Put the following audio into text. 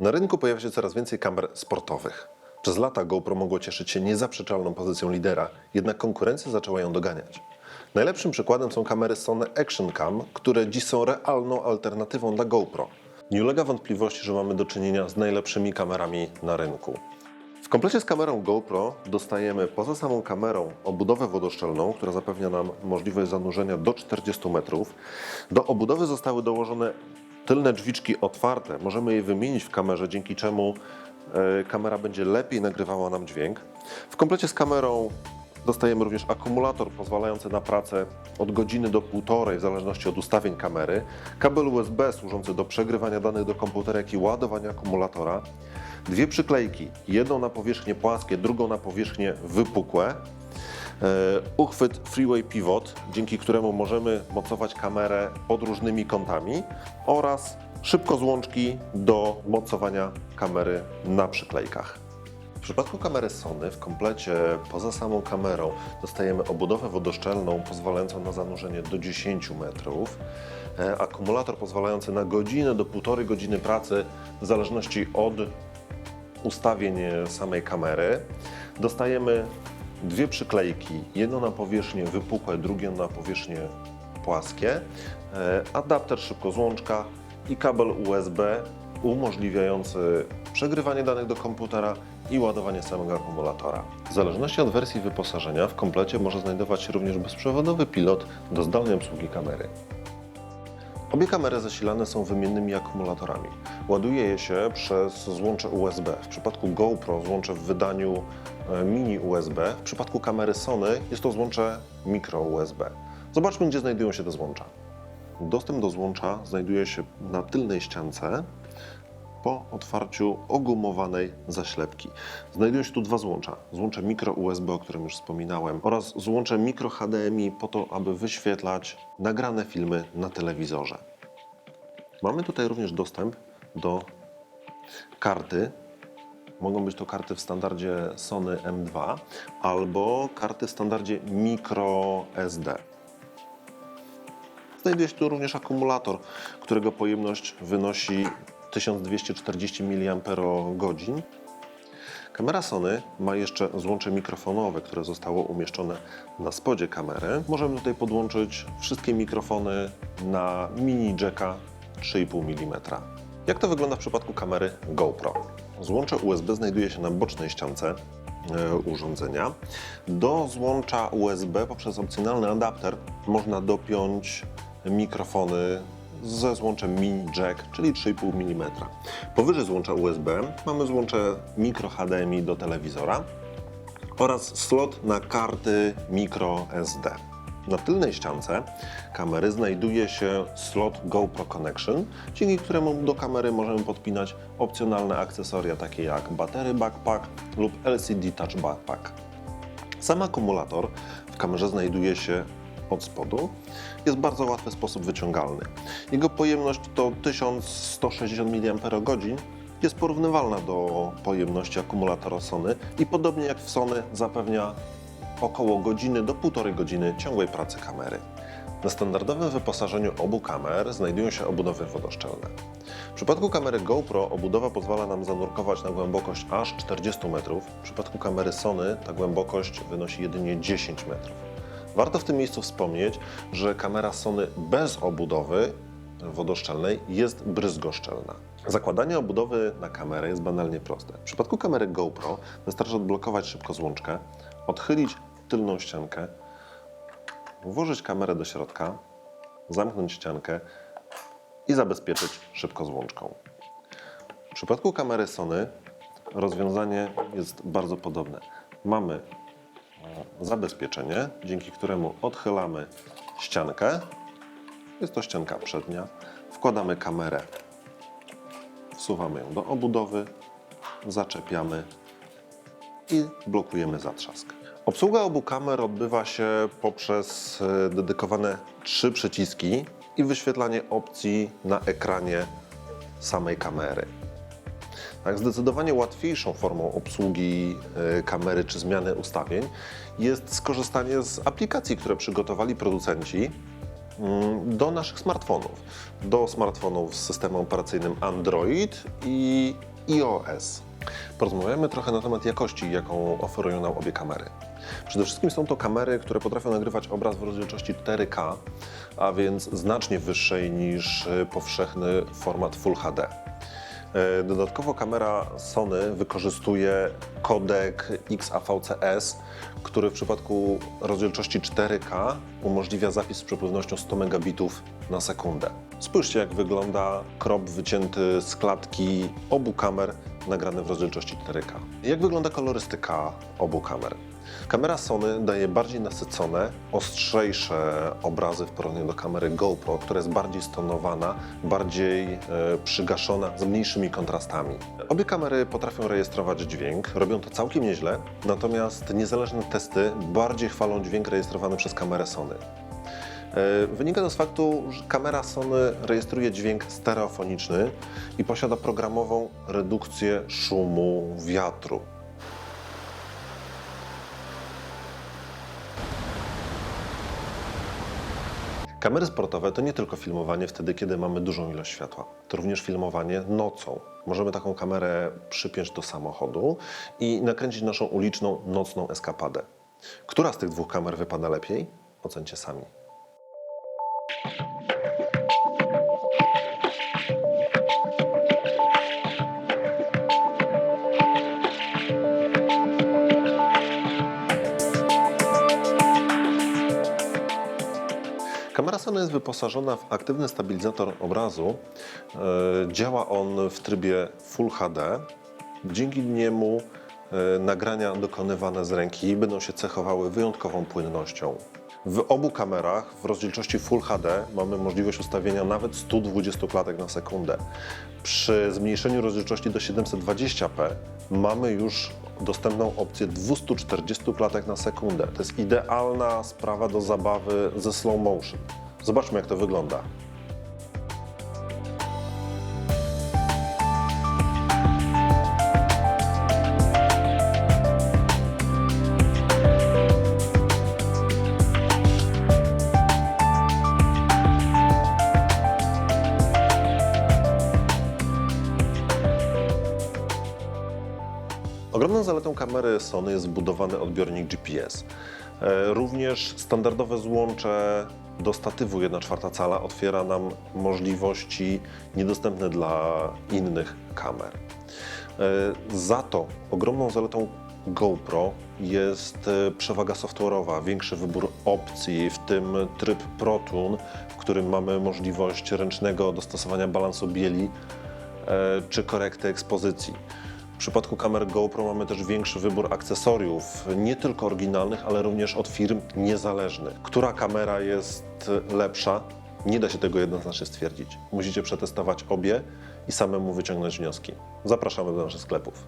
Na rynku pojawia się coraz więcej kamer sportowych. Przez lata GoPro mogło cieszyć się niezaprzeczalną pozycją lidera, jednak konkurencja zaczęła ją doganiać. Najlepszym przykładem są kamery Sony Action Cam, które dziś są realną alternatywą dla GoPro. Nie ulega wątpliwości, że mamy do czynienia z najlepszymi kamerami na rynku. W komplecie z kamerą GoPro dostajemy poza samą kamerą obudowę wodoszczelną, która zapewnia nam możliwość zanurzenia do 40 metrów. Do obudowy zostały dołożone tylne drzwiczki otwarte. Możemy je wymienić w kamerze, dzięki czemu e, kamera będzie lepiej nagrywała nam dźwięk. W komplecie z kamerą dostajemy również akumulator pozwalający na pracę od godziny do półtorej, w zależności od ustawień kamery. Kabel USB służący do przegrywania danych do komputera, jak i ładowania akumulatora. Dwie przyklejki, jedną na powierzchnie płaskie, drugą na powierzchnie wypukłe. E, Uchwyt Freeway Pivot, dzięki któremu możemy mocować kamerę pod różnymi kątami oraz szybkozłączki do mocowania kamery na przyklejkach. W przypadku kamery Sony w komplecie poza samą kamerą dostajemy obudowę wodoszczelną pozwalającą na zanurzenie do 10 metrów, e, akumulator pozwalający na godzinę do półtorej godziny pracy w zależności od ustawień e, samej kamery. Dostajemy dwie przyklejki, jedną na powierzchnię wypukłe, drugą na powierzchnię płaskie, e, adapter szybkozłączka i kabel USB umożliwiający przegrywanie danych do komputera i ładowanie samego akumulatora. W zależności od wersji wyposażenia w komplecie może znajdować się również bezprzewodowy pilot do zdalnej obsługi kamery. Obie kamery zasilane są wymiennymi akumulatorami. Ładuje je się przez złącze USB. W przypadku GoPro złącze w wydaniu e, mini USB. W przypadku kamery Sony jest to złącze mikro USB. Zobaczmy, gdzie znajdują się te złącza. Dostęp do złącza znajduje się na tylnej ściance po otwarciu ogumowanej zaślepki. Znajdują się tu dwa złącza. Złącze mikro USB, o którym już wspominałem, oraz złącze mikro HDMI po to, aby wyświetlać nagrane filmy na telewizorze. Mamy tutaj również dostęp do karty. Mogą być to karty w standardzie Sony M2 albo karty w standardzie micro SD. Znajduje się tu również akumulator, którego pojemność wynosi 1240 mAh. Kamera Sony ma jeszcze złącze mikrofonowe, które zostało umieszczone na spodzie kamery. Możemy tutaj podłączyć wszystkie mikrofony na mini jacka 3,5 mm. Jak to wygląda w przypadku kamery GoPro? Złącze USB znajduje się na bocznej ściance e, urządzenia. Do złącza USB poprzez opcjonalny adapter można dopiąć mikrofony ze złączem mini jack, czyli 3,5 mm. Powyżej złącza USB mamy złącze mikro HDMI do telewizora oraz slot na karty micro SD. Na tylnej ściance kamery znajduje się slot GoPro Connection, dzięki któremu do kamery możemy podpinać opcjonalne akcesoria takie jak batery backpack lub LCD Touch Backpack. Sam akumulator w kamerze znajduje się od spodu. Jest w bardzo łatwy sposób wyciągalny. Jego pojemność to 1160 mAh. Jest porównywalna do pojemności akumulatora Sony i podobnie jak w Sony zapewnia około godziny do półtorej godziny ciągłej pracy kamery. Na standardowym wyposażeniu obu kamer znajdują się obudowy wodoszczelne. W przypadku kamery GoPro obudowa pozwala nam zanurkować na głębokość aż 40 metrów. W przypadku kamery Sony ta głębokość wynosi jedynie 10 metrów. Warto w tym miejscu wspomnieć, że kamera Sony bez obudowy wodoszczelnej jest bryzgoszczelna. Zakładanie obudowy na kamerę jest banalnie proste. W przypadku kamery GoPro wystarczy odblokować szybko złączkę, odchylić tylną ściankę, włożyć kamerę do środka, zamknąć ściankę i zabezpieczyć szybko złączką. W przypadku kamery Sony rozwiązanie jest bardzo podobne. Mamy zabezpieczenie, dzięki któremu odchylamy ściankę. Jest to ścianka przednia. Wkładamy kamerę, wsuwamy ją do obudowy, zaczepiamy i blokujemy zatrzask. Obsługa obu kamer odbywa się poprzez e, dedykowane trzy przyciski i wyświetlanie opcji na ekranie samej kamery. Tak, zdecydowanie łatwiejszą formą obsługi e, kamery czy zmiany ustawień jest skorzystanie z aplikacji, które przygotowali producenci mm, do naszych smartfonów. Do smartfonów z systemem operacyjnym Android i iOS. Porozmawiamy trochę na temat jakości, jaką oferują nam obie kamery. Przede wszystkim są to kamery, które potrafią nagrywać obraz w rozdzielczości 4K, a więc znacznie wyższej niż y, powszechny format Full HD. E, Dodatkowo kamera Sony wykorzystuje kodek XAVCS, który w przypadku rozdzielczości 4K umożliwia zapis z przepływnością 100 megabitów na sekundę. Spójrzcie, jak wygląda krop wycięty z klatki obu kamer nagrany w rozdzielczości 4K. Jak wygląda kolorystyka obu kamer? Kamera Sony daje bardziej nasycone, ostrzejsze obrazy w porównaniu do kamery GoPro, która jest bardziej stonowana, bardziej e, przygaszona, z mniejszymi kontrastami. Obie kamery potrafią rejestrować dźwięk, robią to całkiem nieźle, natomiast niezależne testy bardziej chwalą dźwięk rejestrowany przez kamerę Sony. E, Wynika to z faktu, że kamera Sony rejestruje dźwięk stereofoniczny i posiada programową redukcję szumu wiatru. Kamery sportowe to nie tylko filmowanie wtedy, kiedy mamy dużą ilość światła. To również filmowanie nocą. Możemy taką kamerę przypiąć do samochodu i nakręcić naszą uliczną, nocną eskapadę. Która z tych dwóch kamer wypada lepiej? Ocencie sami. Wyposażona w aktywny stabilizator obrazu. E, Działa on w trybie Full HD. Dzięki niemu e, nagrania dokonywane z ręki będą się cechowały wyjątkową płynnością. W obu kamerach w rozdzielczości Full HD mamy możliwość ustawienia nawet 120 klatek na sekundę. Przy zmniejszeniu rozdzielczości do 720p mamy już dostępną opcję 240 klatek na sekundę. To jest idealna sprawa do zabawy ze slow motion. Zobaczmy jak to wygląda. Ogromną zaletą kamery Sony jest wbudowany odbiornik GPS. E, Również standardowe złącze do statywu 1,4 cala otwiera nam możliwości niedostępne dla innych kamer. E, Za to ogromną zaletą GoPro jest e, przewaga software'owa, większy wybór opcji, w tym tryb ProTune, w którym mamy możliwość ręcznego dostosowania balansu bieli e, czy korekty ekspozycji. W przypadku kamer GoPro mamy też większy wybór akcesoriów, nie tylko oryginalnych, ale również od firm niezależnych. Która kamera jest lepsza? Nie da się tego jednoznacznie stwierdzić. Musicie przetestować obie i samemu wyciągnąć wnioski. Zapraszamy do naszych sklepów.